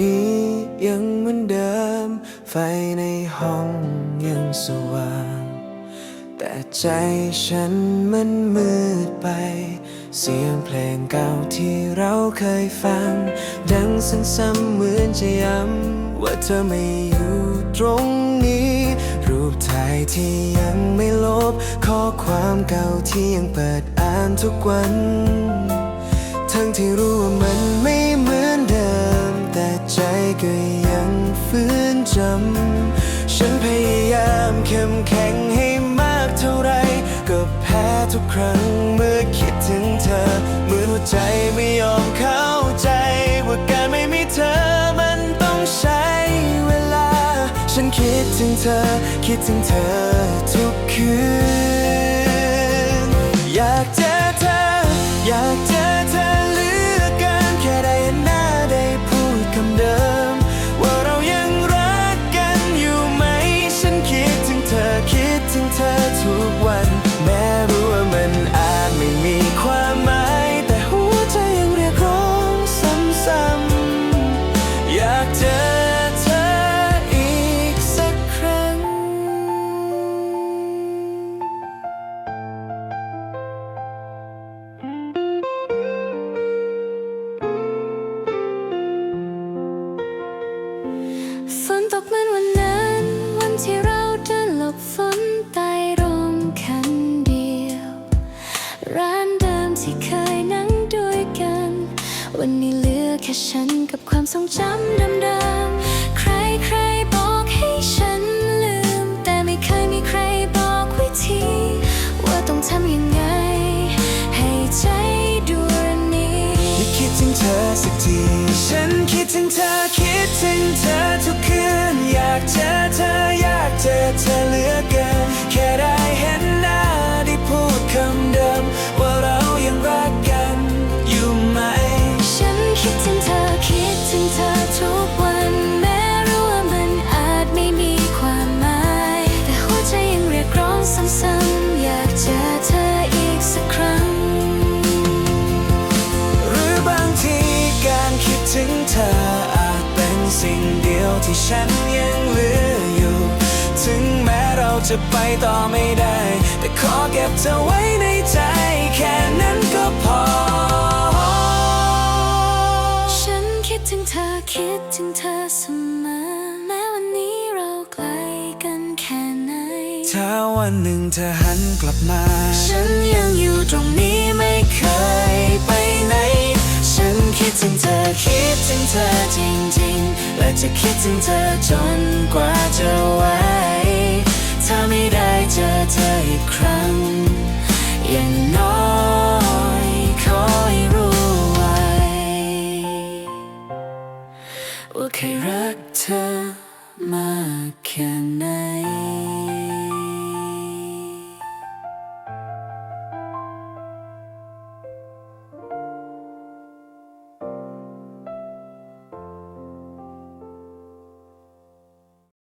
นี้ยังเหมือนเดิม ไฟในห้องยังสว่าง แต่ใจฉันมันมืดไป เสียงเพลงเก่าที่เราเคยฟัง ดังซ้ำๆเหมือนจะย้ำว่าเธอไม่อยู่ตรงนี้ รูปถ่ายที่ยังไม่ลบ ข้อความเก่าที่ยังเปิดอ่านทุกวัน ทั้งที่รู้ว่ามันไม่ ก็ยังฝืนจำ ฉันพยายามเข้มแข็งให้มากเท่าไร ก็แพ้ทุกครั้งเมื่อคิดถึงเธอ เหมือนหัวใจไม่ยอมเข้าใจ ว่าการไม่มีเธอมันต้องใช้เวลา ฉันคิดถึงเธอ คิดถึงเธอทุกคืน มือนวันนั้น วันที่เราเดินหลบฝนใต้ร่มคันเดียว ร้านเดิมที่เคยนั่งด้วยกัน วันนี้เหลือแค่ฉันกับความทรงจำเดิมๆใครใครบอกให้ฉันลืม แต่ไม่เคยมีใครบอกวิธี ว่าต้องทำยังไง ให้ใจดวงนี้ อย่าคิดถึงเธอสักที ฉันคิดถึงเธอคิดถึงเธอ ฉันยังเหลืออยู่ ถึงแม้เราจะไปต่อไม่ได้ แต่ขอเก็บเธอไว้ในใจ แค่นั้นก็พอ ฉันคิดถึงเธอคิดถึงเธอเสมอ แม้วันนี้เราไกลกันแค่ไหน ถ้าวันหนึ่งเธอหันกลับมา ฉันยังอยู่ตรงนี้ไม่เคยไปไหน ฉันคิด ถึงเธอคิดถึงเธอจริงๆ และจะคิดถึงเธอจนกว่าจะไหวถ้าไม่ได้เจอเธออีกครั้ง อย่างน้อยขอให้รู้ไว้ ว่าเคยรักเธอมากแค่ไหน